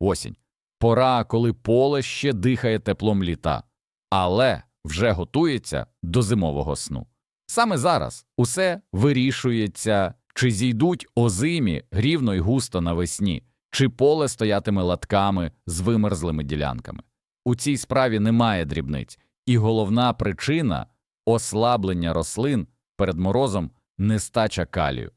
осінь. Пора, коли поле ще дихає теплом літа, але вже готується до зимового сну. Саме зараз усе вирішується, чи зійдуть озимі рівно й густо навесні, чи поле стоятиме латками з вимерзлими ділянками. У цій справі немає дрібниць, і головна причина ослаблення рослин перед морозом нестача калію.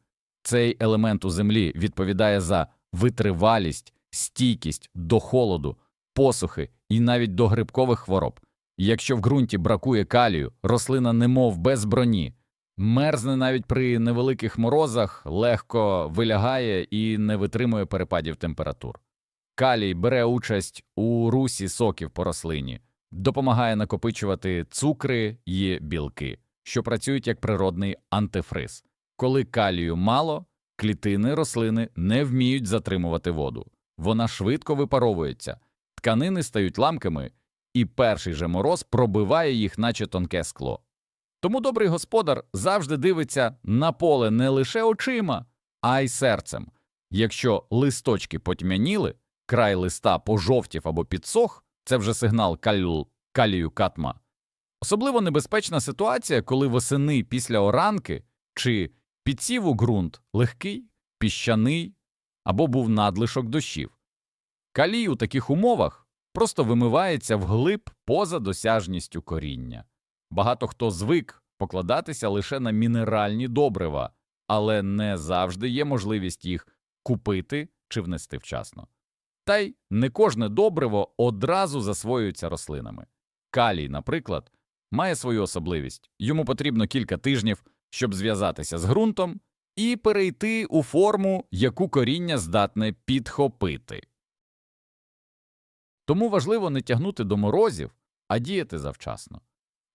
Цей елемент у землі відповідає за витривалість, стійкість до холоду, посухи і навіть до грибкових хвороб. Якщо в ґрунті бракує калію, рослина немов без броні, мерзне навіть при невеликих морозах, легко вилягає і не витримує перепадів температур. Калій бере участь у русі соків по рослині, допомагає накопичувати цукри і білки, що працюють як природний антифриз. Коли калію мало, клітини рослини не вміють затримувати воду. Вона швидко випаровується, тканини стають ламкими, і перший же мороз пробиває їх, наче тонке скло. Тому добрий господар завжди дивиться на поле не лише очима, а й серцем. Якщо листочки потьмяніли, край листа пожовтів або підсох, це вже сигнал калю, калію катма. Особливо небезпечна ситуація, коли восени після оранки чи підсіву ґрунт легкий, піщаний або був надлишок дощів. Калій у таких умовах просто вимивається вглиб поза досяжністю коріння. Багато хто звик покладатися лише на мінеральні добрива, але не завжди є можливість їх купити чи внести вчасно. Та й не кожне добриво одразу засвоюється рослинами. Калій, наприклад, має свою особливість йому потрібно кілька тижнів, щоб зв'язатися з ґрунтом і перейти у форму, яку коріння здатне підхопити. Тому важливо не тягнути до морозів, а діяти завчасно.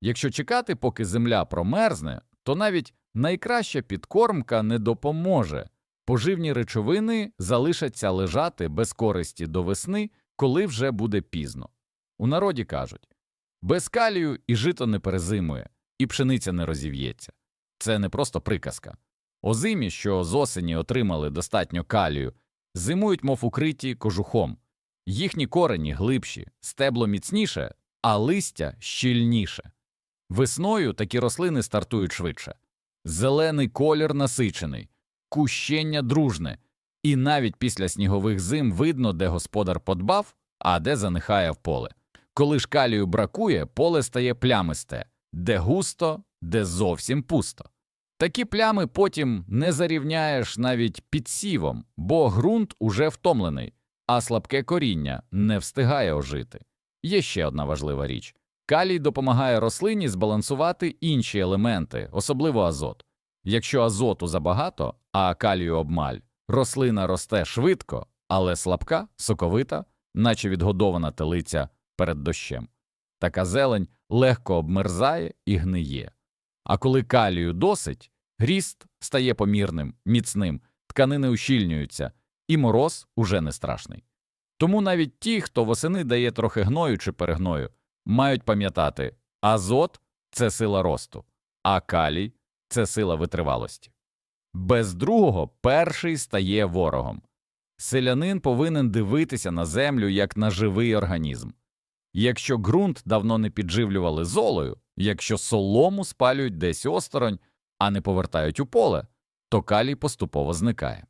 Якщо чекати, поки земля промерзне, то навіть найкраща підкормка не допоможе. Поживні речовини залишаться лежати без користі до весни, коли вже буде пізно. У народі кажуть без калію і жито не перезимує, і пшениця не розів'ється. Це не просто приказка. Озимі, що з осені отримали достатньо калію, зимують, мов укриті кожухом. Їхні корені глибші, стебло міцніше, а листя щільніше. Весною такі рослини стартують швидше. Зелений колір насичений, кущення дружне, і навіть після снігових зим видно, де господар подбав, а де занихає в поле. Коли ж калію бракує, поле стає плямисте, де густо, де зовсім пусто. Такі плями потім не зарівняєш навіть підсівом, бо ґрунт уже втомлений, а слабке коріння не встигає ожити. Є ще одна важлива річ калій допомагає рослині збалансувати інші елементи, особливо азот. Якщо азоту забагато, а калію обмаль, рослина росте швидко, але слабка, соковита, наче відгодована телиця перед дощем. Така зелень легко обмерзає і гниє. А коли калію досить, ріст стає помірним, міцним, тканини ущільнюються, і мороз уже не страшний. Тому навіть ті, хто восени дає трохи гною чи перегною, мають пам'ятати азот це сила росту, а калій це сила витривалості. Без другого перший стає ворогом. Селянин повинен дивитися на землю як на живий організм. Якщо ґрунт давно не підживлювали золою, якщо солому спалюють десь осторонь, а не повертають у поле, то калій поступово зникає.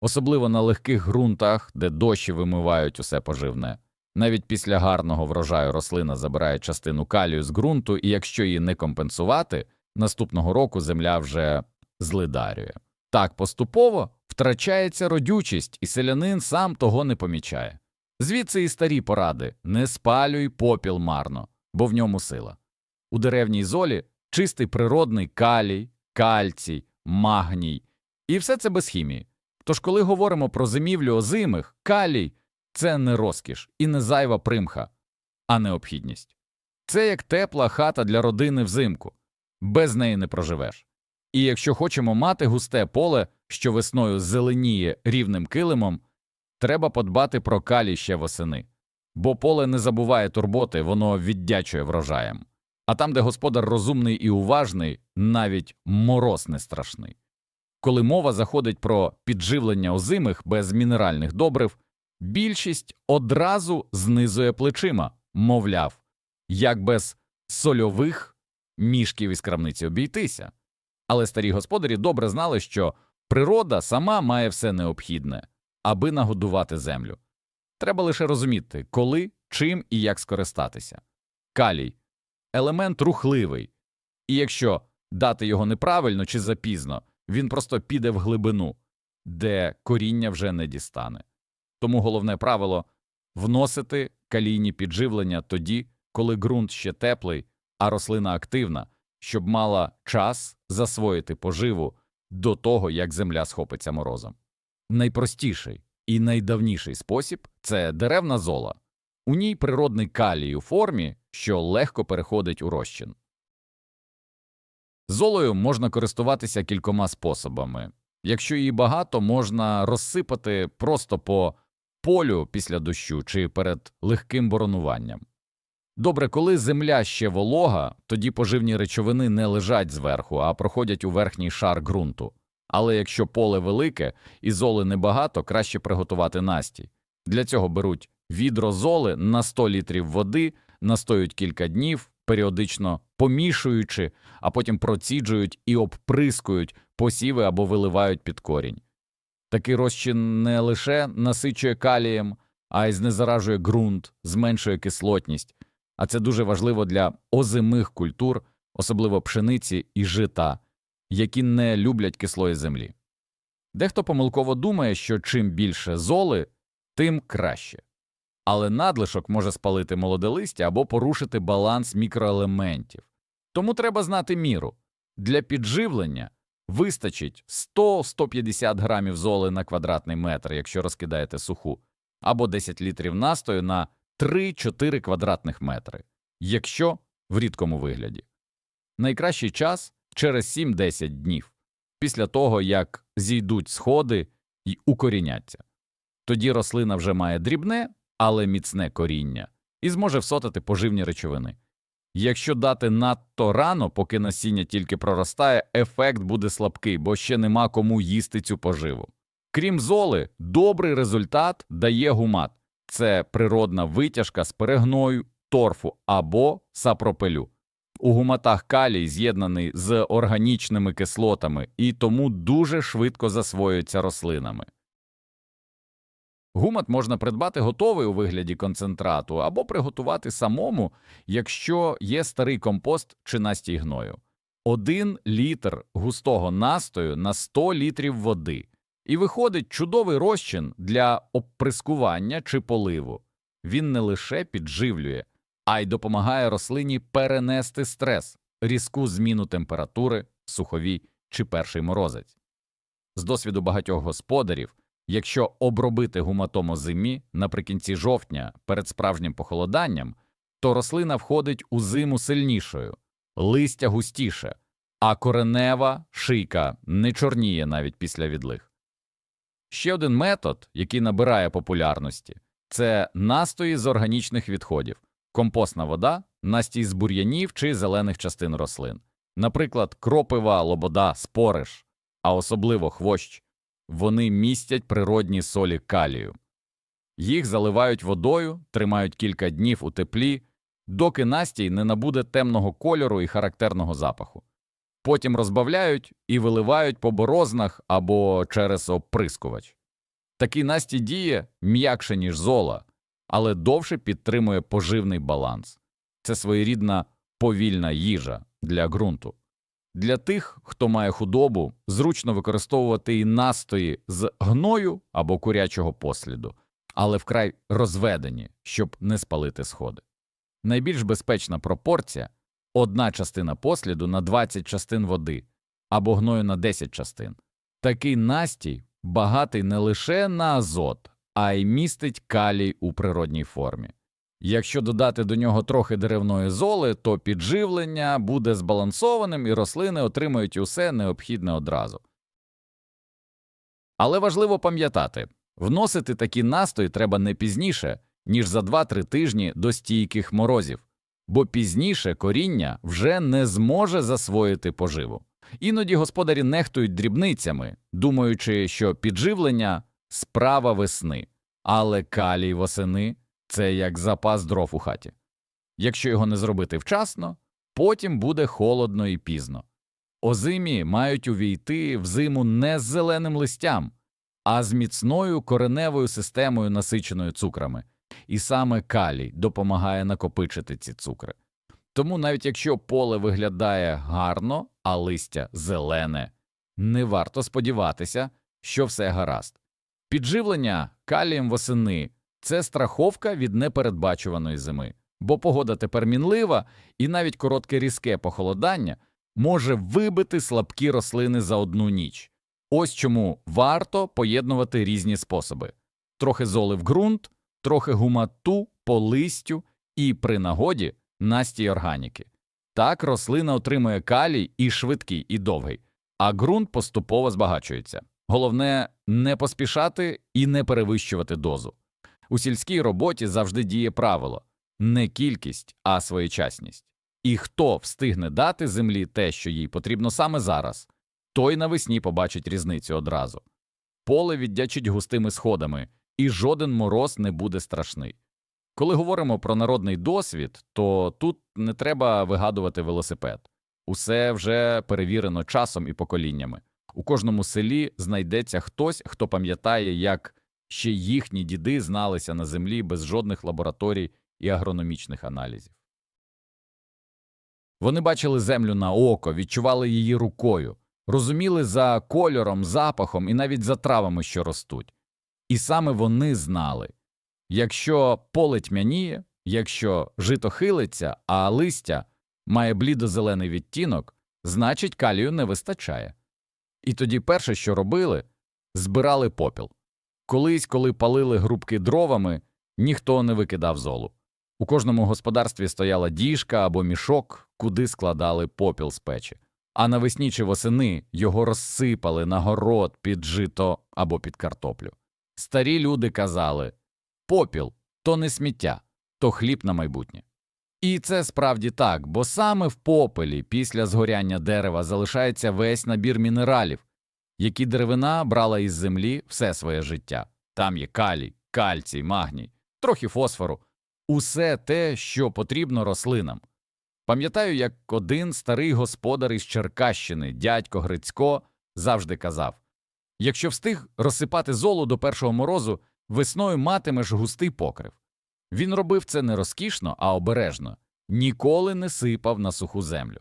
Особливо на легких ґрунтах, де дощі вимивають усе поживне. Навіть після гарного врожаю рослина забирає частину калію з ґрунту, і якщо її не компенсувати, наступного року земля вже злидарює. Так поступово втрачається родючість, і селянин сам того не помічає. Звідси і старі поради не спалюй попіл марно, бо в ньому сила. У деревній золі чистий природний калій, кальцій, магній, і все це без хімії. Тож, коли говоримо про зимівлю озимих, калій це не розкіш і не зайва примха, а необхідність. Це як тепла хата для родини взимку, без неї не проживеш. І якщо хочемо мати густе поле, що весною зеленіє рівним килимом, треба подбати про калій ще восени, бо поле не забуває турботи, воно віддячує врожаєм. А там, де господар розумний і уважний, навіть мороз не страшний. Коли мова заходить про підживлення озимих без мінеральних добрив, більшість одразу знизує плечима, мовляв, як без сольових мішків із крамниці обійтися. Але старі господарі добре знали, що природа сама має все необхідне, аби нагодувати землю. Треба лише розуміти, коли, чим і як скористатися. Калій елемент рухливий, і якщо дати його неправильно чи запізно, він просто піде в глибину, де коріння вже не дістане. Тому головне правило вносити калійні підживлення тоді, коли ґрунт ще теплий, а рослина активна, щоб мала час засвоїти поживу до того, як земля схопиться морозом. Найпростіший і найдавніший спосіб це деревна зола. У ній природний калій у формі, що легко переходить у розчин. Золою можна користуватися кількома способами. Якщо її багато, можна розсипати просто по полю після дощу чи перед легким боронуванням. Добре, коли земля ще волога, тоді поживні речовини не лежать зверху, а проходять у верхній шар ґрунту. Але якщо поле велике і золи небагато, краще приготувати настій. Для цього беруть відро золи на 100 літрів води, настоюють кілька днів, періодично помішуючи, а потім проціджують і обприскують посіви або виливають під корінь. Такий розчин не лише насичує калієм, а й знезаражує ґрунт, зменшує кислотність, а це дуже важливо для озимих культур, особливо пшениці і жита, які не люблять кислої землі. Дехто помилково думає, що чим більше золи, тим краще. Але надлишок може спалити молоде листя або порушити баланс мікроелементів. Тому треба знати міру. Для підживлення вистачить 100-150 грамів золи на квадратний метр, якщо розкидаєте суху, або 10 літрів настою на 3-4 квадратних метри, якщо в рідкому вигляді. Найкращий час через 7-10 днів, після того, як зійдуть сходи і укоріняться. Тоді рослина вже має дрібне, але міцне коріння і зможе всотати поживні речовини. Якщо дати надто рано, поки насіння тільки проростає, ефект буде слабкий, бо ще нема кому їсти цю поживу. Крім золи, добрий результат дає гумат це природна витяжка з перегною, торфу або сапропелю. У гуматах калій з'єднаний з органічними кислотами і тому дуже швидко засвоюється рослинами. Гумат можна придбати готовий у вигляді концентрату або приготувати самому, якщо є старий компост чи настій гною. Один літр густого настою на 100 літрів води. І виходить чудовий розчин для обприскування чи поливу. Він не лише підживлює, а й допомагає рослині перенести стрес, різку зміну температури, сухові чи перший морозець. З досвіду багатьох господарів, якщо обробити гуматом озимі наприкінці жовтня перед справжнім похолоданням, то рослина входить у зиму сильнішою, листя густіше, а коренева шийка не чорніє навіть після відлих. Ще один метод, який набирає популярності, це настої з органічних відходів, компостна вода, настій з бур'янів чи зелених частин рослин, наприклад, кропива, лобода, спориш, а особливо хвощ, вони містять природні солі калію. Їх заливають водою, тримають кілька днів у теплі, доки настій не набуде темного кольору і характерного запаху потім розбавляють і виливають по борознах або через оприскувач. Такий настій діє м'якше, ніж зола, але довше підтримує поживний баланс. Це своєрідна повільна їжа для ґрунту. Для тих, хто має худобу, зручно використовувати і настої з гною або курячого посліду, але вкрай розведені, щоб не спалити сходи. Найбільш безпечна пропорція одна частина посліду на 20 частин води або гною на 10 частин. Такий настій багатий не лише на азот, а й містить калій у природній формі. Якщо додати до нього трохи деревної золи, то підживлення буде збалансованим і рослини отримають усе необхідне одразу. Але важливо пам'ятати вносити такі настої треба не пізніше, ніж за 2-3 тижні до стійких морозів бо пізніше коріння вже не зможе засвоїти поживу. Іноді господарі нехтують дрібницями, думаючи, що підживлення справа весни, але калій восени це як запас дров у хаті. Якщо його не зробити вчасно, потім буде холодно і пізно. Озимі мають увійти в зиму не з зеленим листям, а з міцною кореневою системою, насиченою цукрами. І саме калій допомагає накопичити ці цукри. Тому навіть якщо поле виглядає гарно, а листя зелене, не варто сподіватися, що все гаразд. Підживлення калієм восени це страховка від непередбачуваної зими, бо погода тепер мінлива, і навіть коротке різке похолодання може вибити слабкі рослини за одну ніч. Ось чому варто поєднувати різні способи: трохи золи в ґрунт, трохи гумату по листю і при нагоді настій органіки. Так рослина отримує калій і швидкий, і довгий, а ґрунт поступово збагачується. Головне не поспішати і не перевищувати дозу. У сільській роботі завжди діє правило не кількість, а своєчасність. І хто встигне дати землі те, що їй потрібно саме зараз, той навесні побачить різницю одразу. Поле віддячить густими сходами, і жоден мороз не буде страшний. Коли говоримо про народний досвід, то тут не треба вигадувати велосипед. Усе вже перевірено часом і поколіннями. У кожному селі знайдеться хтось, хто пам'ятає, як ще їхні діди зналися на землі без жодних лабораторій і агрономічних аналізів. Вони бачили землю на око, відчували її рукою, розуміли за кольором, запахом і навіть за травами, що ростуть. І саме вони знали якщо поле тьмяніє, якщо жито хилиться, а листя має блідо-зелений відтінок, значить калію не вистачає. І тоді перше, що робили, збирали попіл. Колись, коли палили грубки дровами, ніхто не викидав золу. У кожному господарстві стояла діжка або мішок, куди складали попіл з печі, а навесні чи восени його розсипали на город під жито або під картоплю. Старі люди казали попіл то не сміття, то хліб на майбутнє. І це справді так, бо саме в попелі після згоряння дерева залишається весь набір мінералів, які деревина брала із землі все своє життя. Там є калій, кальцій, магній, трохи фосфору, усе те, що потрібно рослинам. Пам'ятаю, як один старий господар із Черкащини, дядько Грицько, завжди казав якщо встиг розсипати золу до першого морозу, весною матимеш густий покрив. Він робив це не розкішно, а обережно, ніколи не сипав на суху землю.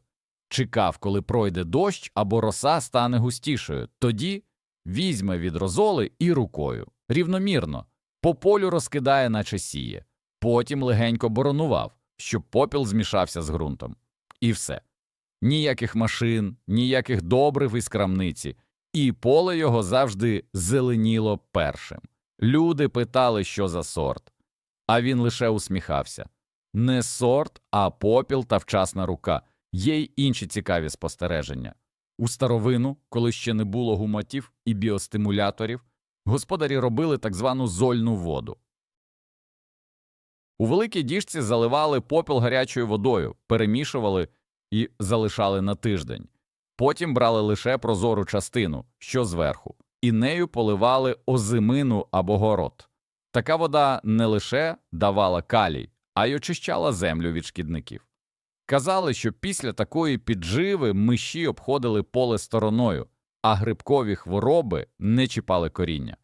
Чекав, коли пройде дощ або роса стане густішою, тоді візьме від розоли і рукою, рівномірно, по полю розкидає, наче сіє, потім легенько боронував, щоб попіл змішався з ґрунтом. І все. Ніяких машин, ніяких добрив із крамниці, і поле його завжди зеленіло першим. Люди питали, що за сорт, а він лише усміхався. Не сорт, а попіл та вчасна рука. Є й інші цікаві спостереження. У старовину, коли ще не було гуматів і біостимуляторів, господарі робили так звану зольну воду. У великій діжці заливали попіл гарячою водою, перемішували і залишали на тиждень. Потім брали лише прозору частину, що зверху, і нею поливали озимину або город. Така вода не лише давала калій, а й очищала землю від шкідників. Казали, що після такої підживи миші обходили поле стороною, а грибкові хвороби не чіпали коріння.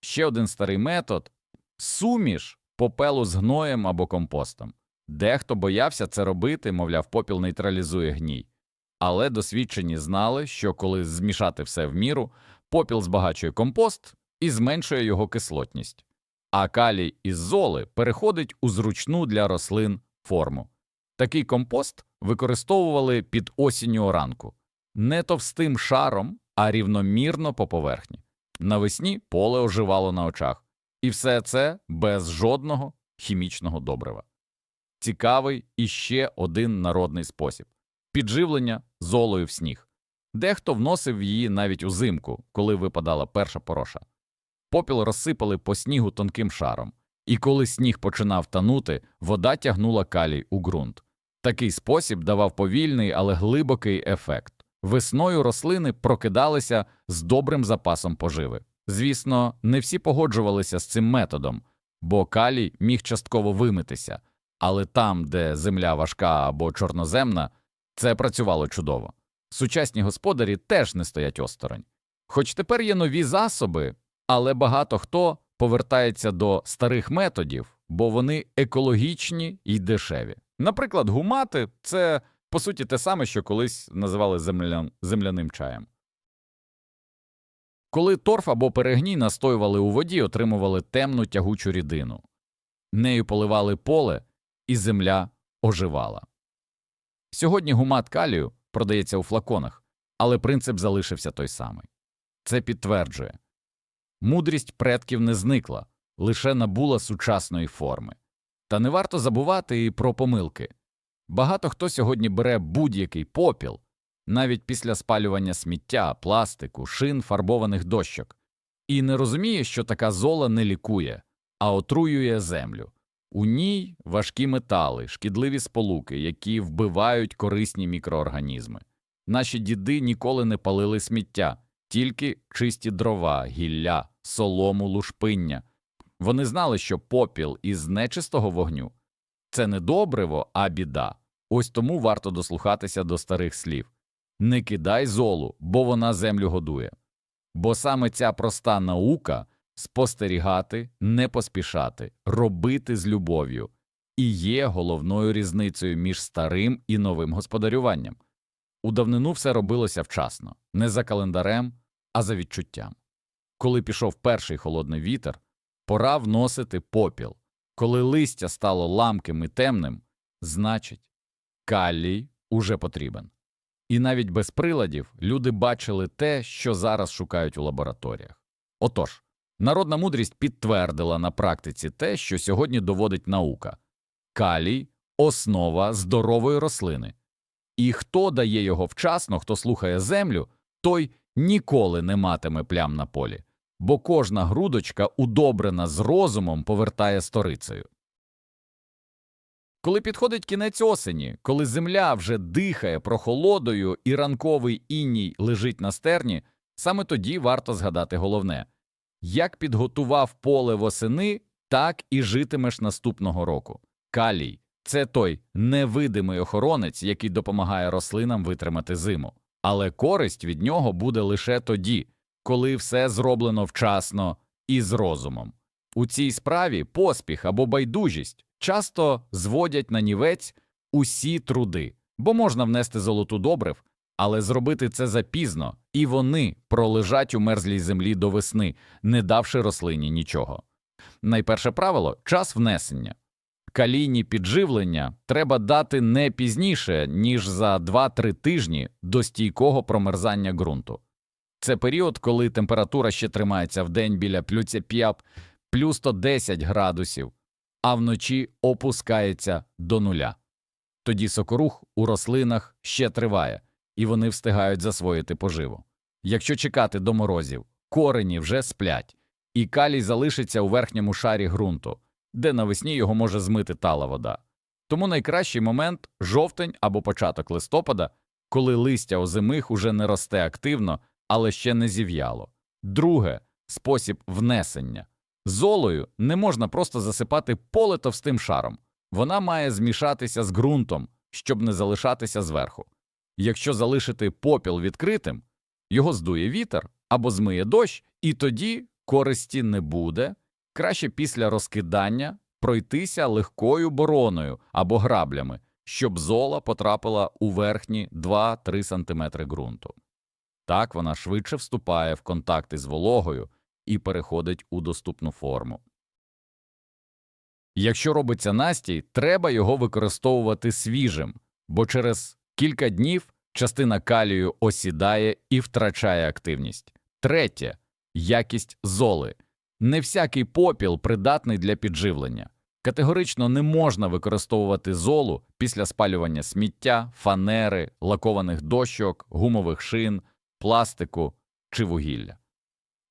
Ще один старий метод суміш попелу з гноєм або компостом. Дехто боявся це робити, мовляв, попіл нейтралізує гній. Але досвідчені знали, що коли змішати все в міру, попіл збагачує компост і зменшує його кислотність, а калій із золи переходить у зручну для рослин форму. Такий компост використовували під осінню оранку не товстим шаром, а рівномірно по поверхні. Навесні поле оживало на очах, і все це без жодного хімічного добрива. Цікавий іще один народний спосіб підживлення золою в сніг. Дехто вносив її навіть узимку, коли випадала перша пороша. Попіл розсипали по снігу тонким шаром, і коли сніг починав танути, вода тягнула калій у ґрунт. Такий спосіб давав повільний, але глибокий ефект. Весною рослини прокидалися з добрим запасом поживи. Звісно, не всі погоджувалися з цим методом, бо калій міг частково вимитися, але там, де земля важка або чорноземна, це працювало чудово. Сучасні господарі теж не стоять осторонь. Хоч тепер є нові засоби, але багато хто повертається до старих методів, бо вони екологічні і дешеві. Наприклад, гумати це по суті те саме, що колись називали земля... земляним чаєм. Коли торф або перегній настоювали у воді, отримували темну тягучу рідину. Нею поливали поле, і земля оживала. Сьогодні гумат калію продається у флаконах, але принцип залишився той самий. Це підтверджує мудрість предків не зникла, лише набула сучасної форми. Та не варто забувати і про помилки. Багато хто сьогодні бере будь-який попіл, навіть після спалювання сміття, пластику, шин, фарбованих дощок, і не розуміє, що така зола не лікує, а отруює землю. У ній важкі метали, шкідливі сполуки, які вбивають корисні мікроорганізми. Наші діди ніколи не палили сміття, тільки чисті дрова, гілля, солому, лушпиння. Вони знали, що попіл із нечистого вогню це не добриво, а біда. Ось тому варто дослухатися до старих слів не кидай золу, бо вона землю годує. Бо саме ця проста наука спостерігати, не поспішати, робити з любов'ю і є головною різницею між старим і новим господарюванням. У давнину все робилося вчасно, не за календарем, а за відчуттям. Коли пішов перший холодний вітер, пора вносити попіл. Коли листя стало ламким і темним, значить, калій уже потрібен. І навіть без приладів люди бачили те, що зараз шукають у лабораторіях. Отож, народна мудрість підтвердила на практиці те, що сьогодні доводить наука калій основа здорової рослини. І хто дає його вчасно, хто слухає землю, той ніколи не матиме плям на полі, бо кожна грудочка, удобрена з розумом, повертає сторицею. Коли підходить кінець осені, коли земля вже дихає прохолодою і ранковий іній лежить на стерні, саме тоді варто згадати головне як підготував поле восени, так і житимеш наступного року. Калій це той невидимий охоронець, який допомагає рослинам витримати зиму, але користь від нього буде лише тоді, коли все зроблено вчасно і з розумом. У цій справі поспіх або байдужість часто зводять на нівець усі труди, бо можна внести золоту добрив, але зробити це запізно, і вони пролежать у мерзлій землі до весни, не давши рослині нічого. Найперше правило час внесення. Калійні підживлення треба дати не пізніше, ніж за 2-3 тижні до стійкого промерзання ґрунту. Це період, коли температура ще тримається в день біля плюс 5, плюс 110 градусів, а вночі опускається до нуля. Тоді сокорух у рослинах ще триває, і вони встигають засвоїти поживу. Якщо чекати до морозів, корені вже сплять, і калій залишиться у верхньому шарі ґрунту, де навесні його може змити тала вода. Тому найкращий момент жовтень або початок листопада, коли листя озимих уже не росте активно, але ще не зів'яло. Друге спосіб внесення. Золою не можна просто засипати поле товстим шаром, вона має змішатися з ґрунтом, щоб не залишатися зверху. Якщо залишити попіл відкритим, його здує вітер або змиє дощ, і тоді користі не буде, краще після розкидання пройтися легкою бороною або граблями, щоб зола потрапила у верхні 2-3 см ґрунту. Так вона швидше вступає в контакти з вологою і переходить у доступну форму. Якщо робиться настій, треба його використовувати свіжим, бо через кілька днів частина калію осідає і втрачає активність. Третє якість золи. Не всякий попіл придатний для підживлення. Категорично не можна використовувати золу після спалювання сміття, фанери, лакованих дощок, гумових шин, пластику чи вугілля.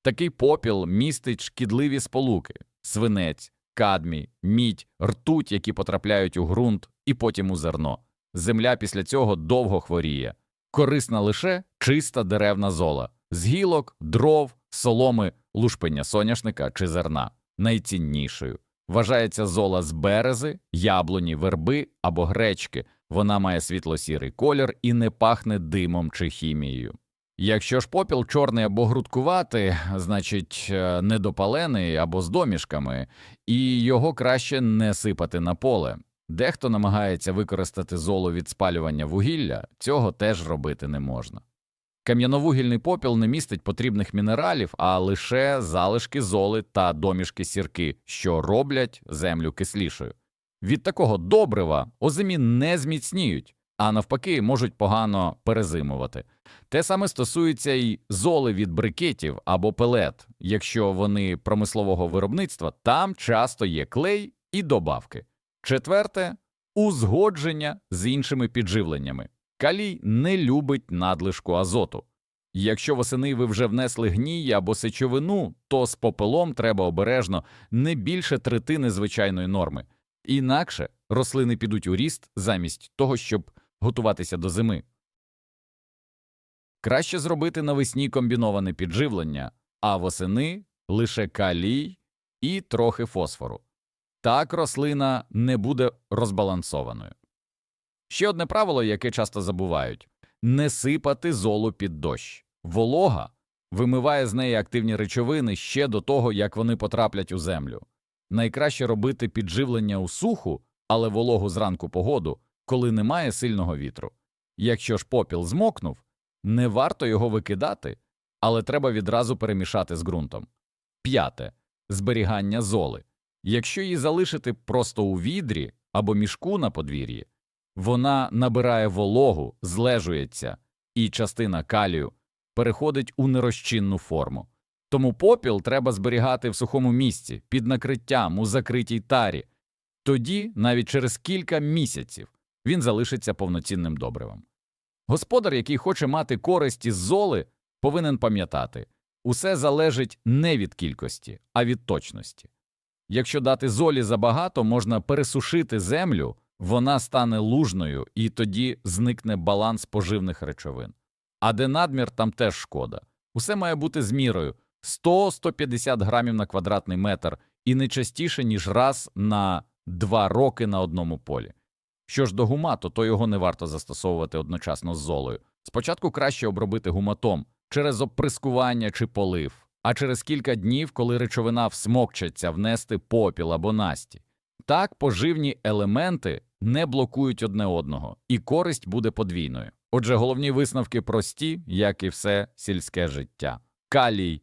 Такий попіл містить шкідливі сполуки, свинець, кадмій, мідь, ртуть, які потрапляють у ґрунт і потім у зерно. Земля після цього довго хворіє, Корисна лише чиста деревна зола з гілок, дров, соломи, лушпення соняшника чи зерна. Найціннішою вважається зола з берези, яблуні, верби або гречки. Вона має світло-сірий колір і не пахне димом чи хімією. Якщо ж попіл чорний або грудкуватий, значить е, недопалений або з домішками, і його краще не сипати на поле. Дехто намагається використати золо від спалювання вугілля, цього теж робити не можна. Кам'яновугільний попіл не містить потрібних мінералів, а лише залишки золи та домішки сірки, що роблять землю кислішою. Від такого добрива озимі не зміцніють, а навпаки, можуть погано перезимувати. Те саме стосується й золи від брикетів або пелет, якщо вони промислового виробництва, там часто є клей і добавки. Четверте узгодження з іншими підживленнями. Калій не любить надлишку азоту. Якщо восени ви вже внесли гній або сечовину, то з попелом треба обережно не більше третини звичайної норми. Інакше рослини підуть у ріст замість того, щоб готуватися до зими. Краще зробити навесні комбіноване підживлення, а восени лише калій і трохи фосфору. Так рослина не буде розбалансованою. Ще одне правило, яке часто забувають не сипати золу під дощ. Волога вимиває з неї активні речовини ще до того, як вони потраплять у землю. Найкраще робити підживлення у суху, але вологу зранку погоду, коли немає сильного вітру. Якщо ж попіл змокнув, не варто його викидати, але треба відразу перемішати з ґрунтом. П'яте зберігання золи. Якщо її залишити просто у відрі або мішку на подвір'ї, вона набирає вологу, злежується, і частина калію переходить у нерозчинну форму. Тому попіл треба зберігати в сухому місці, під накриттям, у закритій тарі. Тоді, навіть через кілька місяців, він залишиться повноцінним добривом. Господар, який хоче мати користь із золи, повинен пам'ятати усе залежить не від кількості, а від точності. Якщо дати золі забагато, можна пересушити землю, вона стане лужною, і тоді зникне баланс поживних речовин. А де надмір, там теж шкода. Усе має бути з мірою 100-150 грамів на квадратний метр і не частіше, ніж раз на два роки на одному полі. Що ж до гумату, то його не варто застосовувати одночасно з золою. Спочатку краще обробити гуматом через оприскування чи полив, а через кілька днів, коли речовина всмокчеться, внести попіл або насті. Так поживні елементи не блокують одне одного, і користь буде подвійною. Отже, головні висновки прості, як і все сільське життя. Калій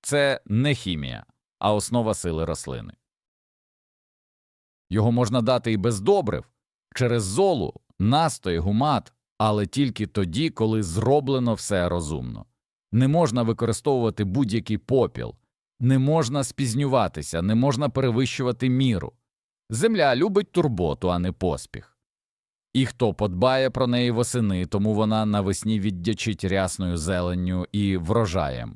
це не хімія, а основа сили рослини. Його можна дати і без добрив, через золу, настой, гумат, але тільки тоді, коли зроблено все розумно. Не можна використовувати будь-який попіл, не можна спізнюватися, не можна перевищувати міру. Земля любить турботу, а не поспіх. І хто подбає про неї восени, тому вона навесні віддячить рясною зеленню і врожаєм.